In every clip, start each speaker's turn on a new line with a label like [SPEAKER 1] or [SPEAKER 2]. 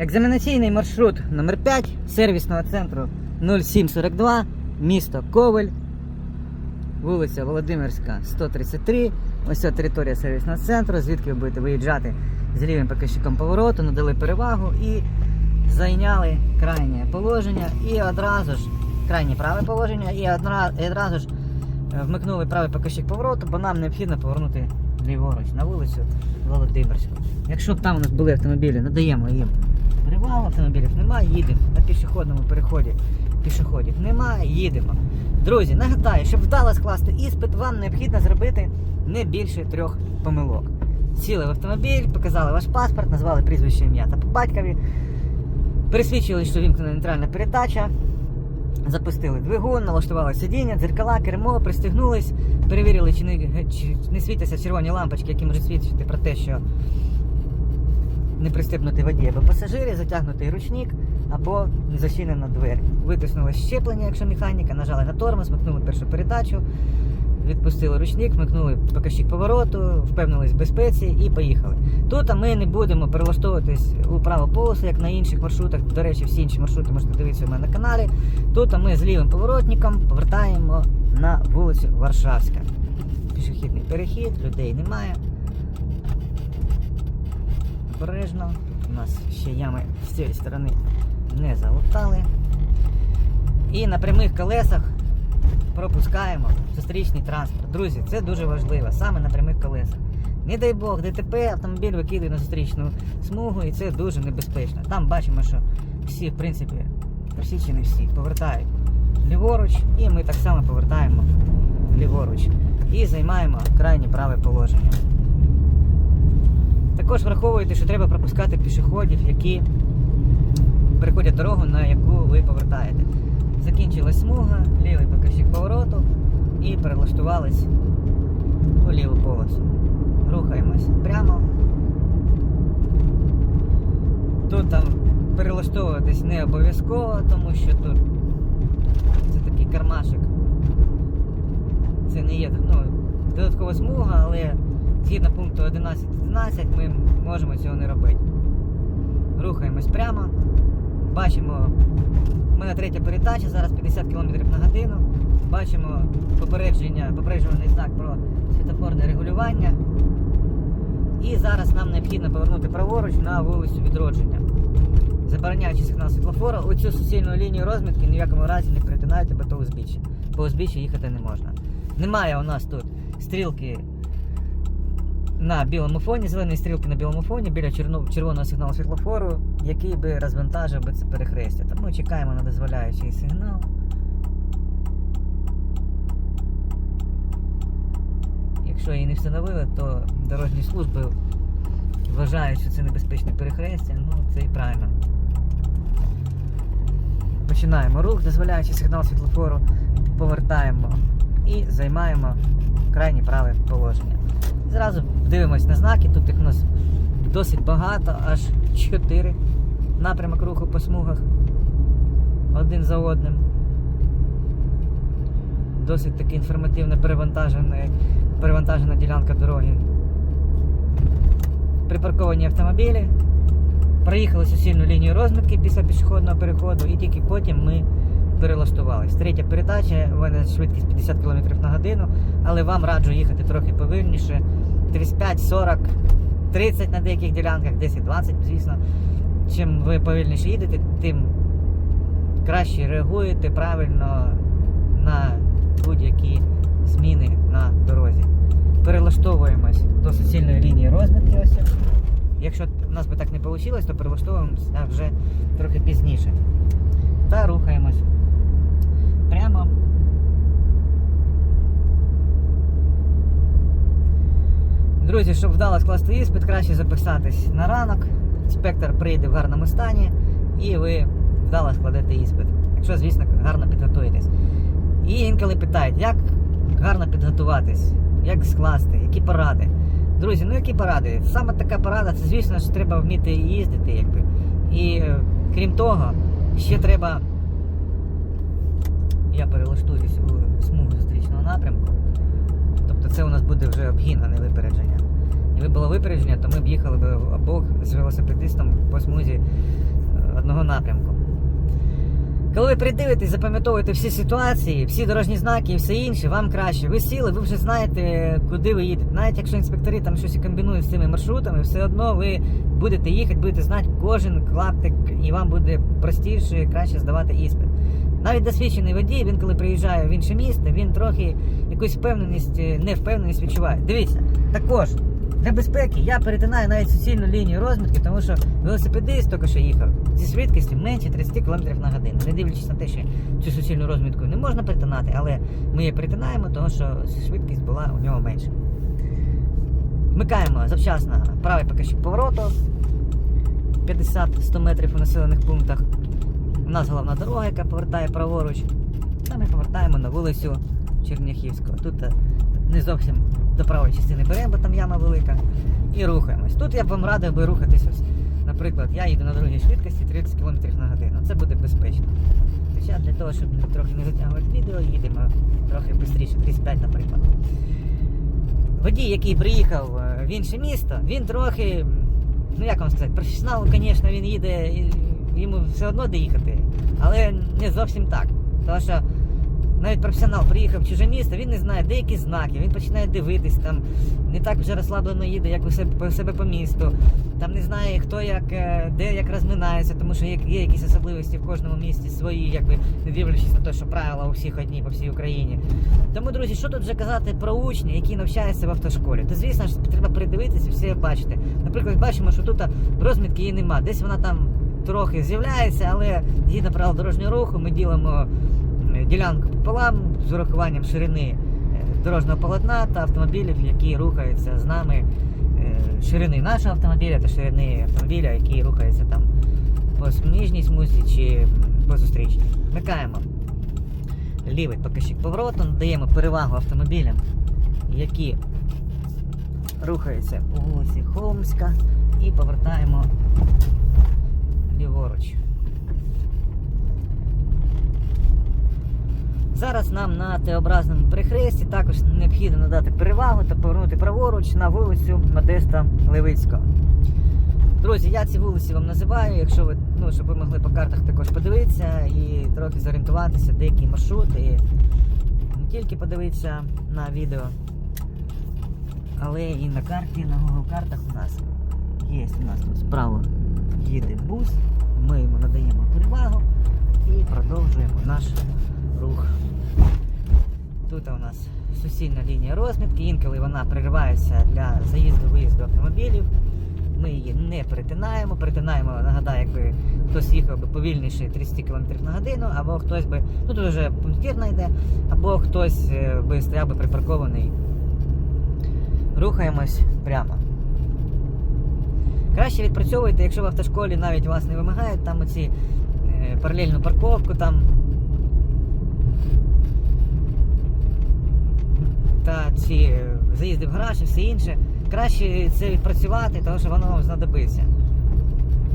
[SPEAKER 1] Екзаменаційний маршрут номер 5 сервісного центру 0742, місто Ковель, вулиця Володимирська, 133. Ось ця територія сервісного центру, звідки ви будете виїжджати з лівим показчиком повороту, надали перевагу і зайняли крайнє положення. І одразу ж крайнє праве положення, і одразу ж е, вмикнули правий показчик повороту, бо нам необхідно повернути ліворуч на вулицю Володимирську. Якщо б там у нас були автомобілі, надаємо їм перевагу, автомобілів немає, їдемо на пішохідному переході. Пішоходів немає, їдемо. Друзі, нагадаю, щоб вдало скласти іспит, вам необхідно зробити не більше трьох помилок. Сіли в автомобіль, показали ваш паспорт, назвали прізвище ім'я та по батькові, пересвідчили, що вімкнена нейтральна передача, запустили двигун, налаштували сидіння, дзеркала, кермо, пристегнулись, перевірили, чи не, чи не світяться червоні лампочки, які можуть свідчити про те, що не пристебнутий водій або пасажирі, затягнутий ручник або не зачинена двері. Витиснули щеплення, якщо механіка, нажали на тормоз, вмикнули першу передачу, відпустили ручник, вмикнули показчик повороту, впевнились в безпеці і поїхали. Тут ми не будемо перелаштовуватись у праву полосу, як на інших маршрутах. До речі, всі інші маршрути можете дивитися у мене на каналі. Тут ми з лівим поворотником повертаємо на вулицю Варшавська. Пішохідний перехід, людей немає. Обережно. У нас ще ями з цієї сторони не залутали. І на прямих колесах пропускаємо зустрічний транспорт. Друзі, це дуже важливо, саме на прямих колесах. Не дай Бог, ДТП, автомобіль викидує на зустрічну смугу, і це дуже небезпечно. Там бачимо, що всі, в принципі, всі чи не всі, повертають ліворуч, і ми так само повертаємо ліворуч. І займаємо крайнє праве положення. Також враховуйте, що треба пропускати пішоходів, які переходять дорогу, на яку ви повертаєте. Закінчилась смуга, лівий показчик повороту і перелаштувались у ліву полосу. Рухаємось прямо. Тут там перелаштовуватись не обов'язково, тому що тут це такий кармашик. Це не є ну, додаткова смуга, але згідно пункту 11.11 ми можемо цього не робити. Рухаємось прямо. Бачимо, у мене третя передача, зараз 50 км на годину. Бачимо попередження, попереджувальний знак про світофорне регулювання. І зараз нам необхідно повернути праворуч на вулицю відродження. Забороняючи сигнал світлофора, оцю суцільну лінію розмітки ні в якому разі не перетинайте, то узбіччя. По узбіччю їхати не можна. Немає у нас тут стрілки на білому фоні, зеленої стрілки на білому фоні біля червоного сигналу світлофору, який би розвантажив би це перехрестя. Тому чекаємо на дозволяючий сигнал. Якщо її не встановили, то дорожні служби вважають, що це небезпечне перехрестя, ну це і правильно. Починаємо рух, дозволяючи сигнал світлофору, повертаємо і займаємо крайнє праве положення. Зразу дивимось на знаки, тут їх у нас досить багато, аж 4 напрямок руху по смугах один за одним. Досить таки інформативно перевантажена, ділянка дороги. Припарковані автомобілі. Проїхали суцільну лінію розмітки після пішохідного переходу і тільки потім ми перелаштувались. Третя передача, у мене швидкість 50 км на годину, але вам раджу їхати трохи повільніше. 35, 40, 30 на деяких ділянках, 10, 20, звісно. Чим ви повільніше їдете, тим краще реагуєте правильно на будь-які зміни на дорозі. Перелаштовуємось до суцільної лінії розмітки. Якщо в нас би так не вийшло, то перелаштовуємося вже трохи пізніше. Та рухаємось прямо. Друзі, щоб вдало скласти іспит, краще записатись на ранок. Інспектор прийде в гарному стані і ви вдало складете іспит. Якщо, звісно, гарно підготуєтесь. І інколи питають, як гарно підготуватись, як скласти, які поради. Друзі, ну які поради? Саме така порада, це звісно ж треба вміти їздити, якби. І е, крім того, ще треба. Я перелаштуюсь у смугу зустрічного напрямку. Тобто це у нас буде вже обгін, а не випередження. Якби було випередження, то ми б їхали б обох з велосипедистом по смузі одного напрямку. Коли ви придивитесь, запам'ятовуєте всі ситуації, всі дорожні знаки і все інше, вам краще. Ви сіли, ви вже знаєте, куди ви їдете. Навіть якщо інспектори там щось комбінують з цими маршрутами, все одно ви будете їхати, будете знати кожен клаптик, і вам буде простіше і краще здавати іспит. Навіть досвідчений водій, він коли приїжджає в інше місто, він трохи якусь впевненість, е, невпевненість відчуває. Дивіться, також для безпеки я перетинаю навіть суцільну лінію розмітки, тому що велосипедист тільки що їхав зі швидкістю менше 30 км на годину. Не дивлячись на те, що цю суцільну розмітку не можна перетинати, але ми її перетинаємо, тому що швидкість була у нього менша. Вмикаємо завчасно правий покажчик повороту 50-100 метрів у населених пунктах. У нас головна дорога, яка повертає праворуч. Та ми повертаємо на вулицю Черняхівського. Тут е, не зовсім до правої частини беремо, бо там яма велика. І рухаємось. Тут я б вам радив би рухатись ось. Наприклад, я їду на другій швидкості 30 км на годину. Це буде безпечно. Хоча для того, щоб трохи не затягувати відео, їдемо трохи швидше, 35, наприклад. Водій, який приїхав е, в інше місто, він трохи, ну як вам сказати, професіонал, звісно, він їде, йому все одно доїхати, але не зовсім так. Тому що навіть професіонал приїхав в чуже місто, він не знає деякі знаки, він починає дивитись, там не так вже розслаблено їде, як у себе по себе по місту. Там не знає, хто як е, де як розминається, тому що є, є якісь особливості в кожному місті свої, якби не дивлячись на те, що правила у всіх одні по всій Україні. Тому, друзі, що тут вже казати про учня, який навчається в автошколі? То звісно ж треба придивитися і все бачити. Наприклад, бачимо, що тут розмітки її нема. Десь вона там трохи з'являється, але згідно правил дорожнього руху ми ділимо ділянку пополам з урахуванням ширини е, дорожнього полотна та автомобілів, які рухаються з нами е, ширини нашого автомобіля та ширини автомобіля, який рухається там по сміжній смузі чи по зустрічній. Вмикаємо лівий покажчик повороту, надаємо перевагу автомобілям, які рухаються у вулиці Холмська і повертаємо ліворуч. Зараз нам на Т-образному перехресті також необхідно надати перевагу та повернути праворуч на вулицю Модеста Левицького. Друзі, я ці вулиці вам називаю, якщо ви, ну, щоб ви могли по картах також подивитися і трохи зорієнтуватися, деякі маршрути. І не тільки подивитися на відео, але і на карті, на Google картах у нас є у нас тут справа їде бус, ми йому надаємо перевагу і продовжуємо наш рух. Тут у нас суцільна лінія розмітки, інколи вона переривається для заїзду-виїзду автомобілів. Ми її не перетинаємо. Перетинаємо, нагадаю, якби хтось їхав би повільніше 30 км на годину, або хтось би, ну тут вже пунктирна йде, або хтось е, би стояв би припаркований. Рухаємось прямо. Краще відпрацьовуйте, якщо в автошколі навіть вас не вимагають там оці е, паралельну парковку там. Та е, заїзди в гараж і все інше. Краще це відпрацювати, тому що воно вам знадобиться.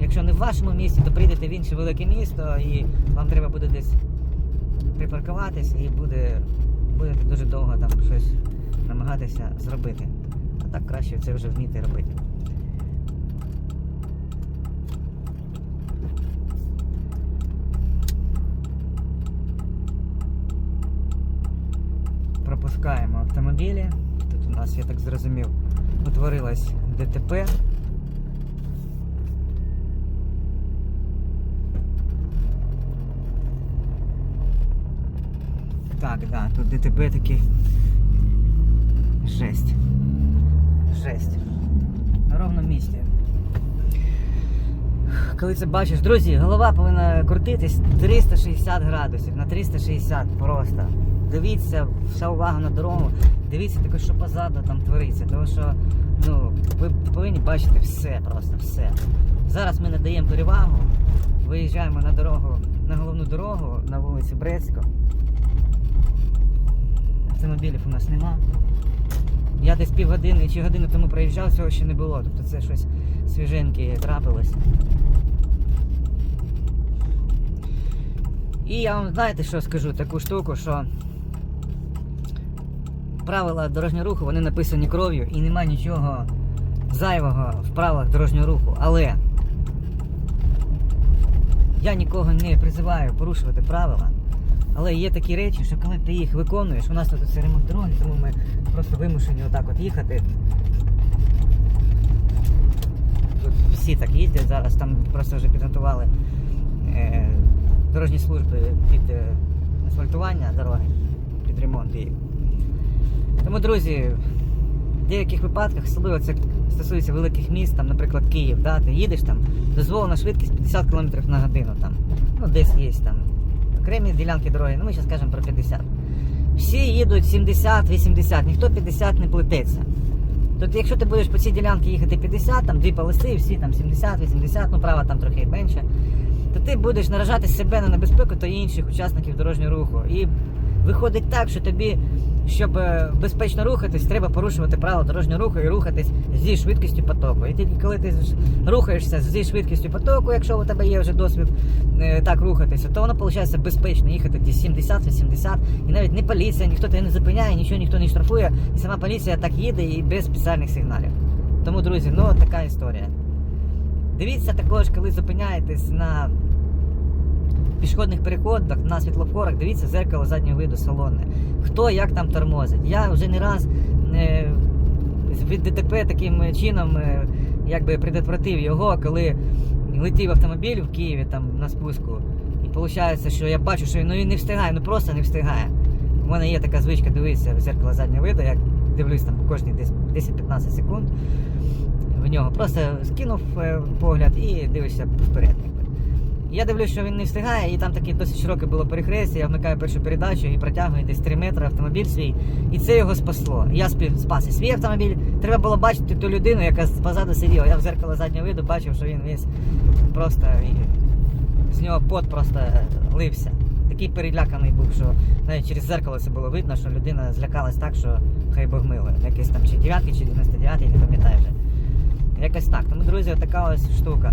[SPEAKER 1] Якщо не в вашому місті, то прийдете в інше велике місто і вам треба буде десь припаркуватись і буде, будете дуже довго там щось намагатися зробити. А так краще це вже вміти робити. Пропускаємо автомобілі. Тут у нас, я так зрозумів, утворилось ДТП. Так, да, тут ДТП таки жесть. Жесть. На ровному місці. Коли це бачиш, друзі, голова повинна крутитись 360 градусів, на 360 просто. Дивіться, вся увага на дорогу, дивіться також, що позаду там твориться. Тому що ну, ви повинні бачити все, просто все. Зараз ми надаємо перевагу, виїжджаємо на дорогу, на головну дорогу на вулиці Брецько. Автомобілів у нас нема. Я десь півгодини чи годину тому проїжджав, цього ще не було. Тобто це щось свіженьке трапилось. І я вам знаєте, що скажу, таку штуку, що правила дорожнього руху вони написані кров'ю і немає нічого зайвого в правилах дорожнього руху. Але я нікого не призиваю порушувати правила. Але є такі речі, що коли ти їх виконуєш, у нас тут це ремонт дороги, тому ми просто вимушені отак от їхати. Тут всі так їздять зараз, там просто вже підготували е, дорожні служби під е, асфальтування дороги, під ремонт її. Тому, друзі, в деяких випадках, особливо це стосується великих міст, там, наприклад, Київ, да, ти їдеш там, дозволена швидкість 50 км на годину там. Ну, десь є там окремі ділянки дороги, ну ми зараз кажемо про 50. Всі їдуть 70-80, ніхто 50 не плететься. Тобто, якщо ти будеш по цій ділянці їхати 50, там дві полоси, всі там 70-80, ну права там трохи менше, то ти будеш наражати себе на небезпеку та інших учасників дорожнього руху. І виходить так, що тобі, щоб е, безпечно рухатись, треба порушувати правила дорожнього руху і рухатись зі швидкістю потоку. І тільки коли ти рухаєшся зі швидкістю потоку, якщо у тебе є вже досвід е, так рухатися, то воно виходить безпечно їхати десь 70-80, і навіть не поліція, ніхто тебе не зупиняє, нічого ніхто не штрафує, і сама поліція так їде і без спеціальних сигналів. Тому, друзі, ну така історія. Дивіться також, коли зупиняєтесь на пішохідних переходах, на світлофорах, дивіться зеркало заднього виду салонне. Хто як там тормозить. Я вже не раз е, від ДТП таким чином е, якби предотвратив його, коли летів автомобіль в Києві там на спуску. І виходить, що я бачу, що ну, він не встигає, ну просто не встигає. У мене є така звичка дивитися в зеркало заднього виду, я дивлюсь там кожні 10-15 секунд в нього. Просто скинув е, погляд і дивишся вперед. Я дивлюсь, що він не встигає, і там таке досить широке було перехрестя. Я вмикаю першу передачу і протягую десь 3 метри автомобіль свій. І це його спасло. Я спів спас і свій автомобіль. Треба було бачити ту людину, яка позаду сиділа. Я в зеркало заднього виду бачив, що він весь просто з нього пот просто лився. Такий переляканий був, що навіть через зеркало це було видно, що людина злякалась так, що хай Бог милує. Якийсь там чи 9 чи 99, я не пам'ятаю вже. Якось так. Тому, друзі, така ось штука.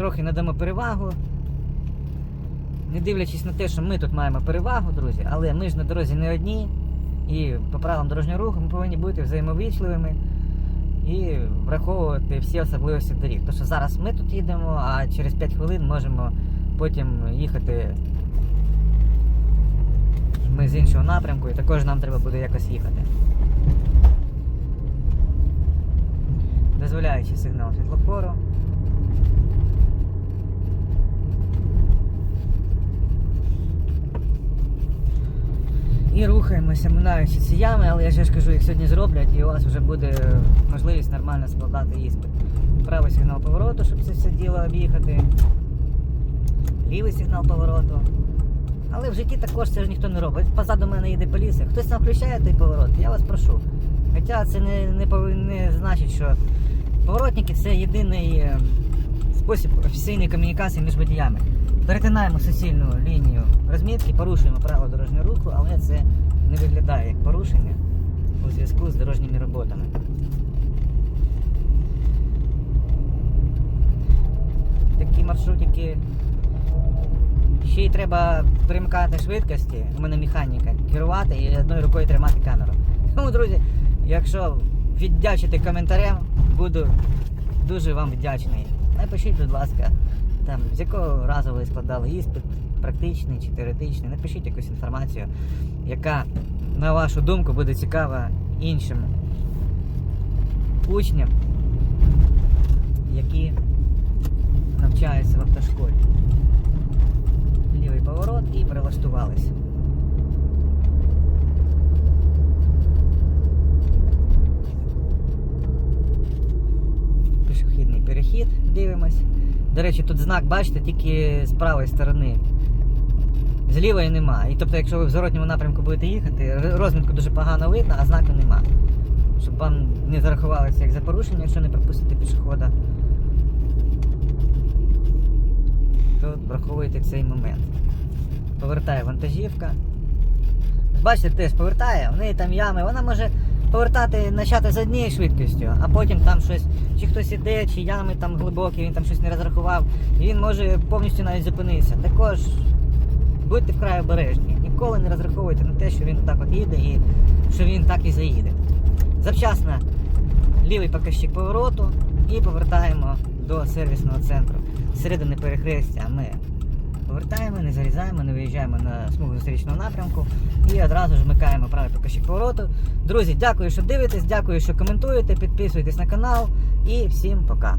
[SPEAKER 1] Трохи надамо перевагу. Не дивлячись на те, що ми тут маємо перевагу, друзі, але ми ж на дорозі не одні. І по правилам дорожнього руху ми повинні бути взаємовічливими і враховувати всі особливості доріг. Тому що зараз ми тут їдемо, а через 5 хвилин можемо потім їхати ми з іншого напрямку, і також нам треба буде якось їхати. Дозволяючи сигнал світлофору. І рухаємося, минаючи ці ями, але я ж кажу, їх сьогодні зроблять і у вас вже буде можливість нормально складати іспит. Правий сигнал повороту, щоб це все діло об'їхати. Лівий сигнал повороту. Але в житті також це ж ніхто не робить. Позаду мене їде поліція. Хтось там включає той поворот, я вас прошу. Хоча це не, не, не значить, що поворотники це єдиний е, спосіб офіційної комунікації між водіями. Перетинаємо суцільну лінію розмітки, порушуємо правила дорожнього руху, але це не виглядає як порушення у зв'язку з дорожніми роботами. Такі маршрутики Ще й треба перемикати швидкості, у мене механіка, керувати і одною рукою тримати камеру. Тому, друзі, якщо віддячити коментарем, буду дуже вам вдячний. Напишіть, будь ласка, там, з якого разу ви складали іспит, практичний чи теоретичний. Напишіть якусь інформацію, яка, на вашу думку, буде цікава іншим учням, які навчаються в автошколі лівий поворот і прилаштувались. Пішохідний перехід, дивимось. До речі, тут знак, бачите, тільки з правої сторони. З лівої нема. І тобто, якщо ви в зворотньому напрямку будете їхати, розмітку дуже погано видно, а знаку нема. Щоб вам не зарахувалося як за порушення, якщо не пропустите пішохода. то враховуйте цей момент. Повертає вантажівка. Бачите, теж повертає, в неї там ями, вона може повертати, почати з однією швидкістю, а потім там щось, чи хтось іде, чи ями там глибокі, він там щось не розрахував, і він може повністю навіть зупинитися. Також будьте вкрай обережні. Ніколи не розраховуйте на те, що він так от їде і що він так і заїде. Завчасно лівий показчик повороту і повертаємо до сервісного центру. Середини перехрестя ми повертаємо, не зарізаємо, не виїжджаємо на смугу зустрічного напрямку і одразу ж вмикаємо правий покажчик повороту. Друзі, дякую, що дивитесь, дякую, що коментуєте, підписуйтесь на канал і всім пока.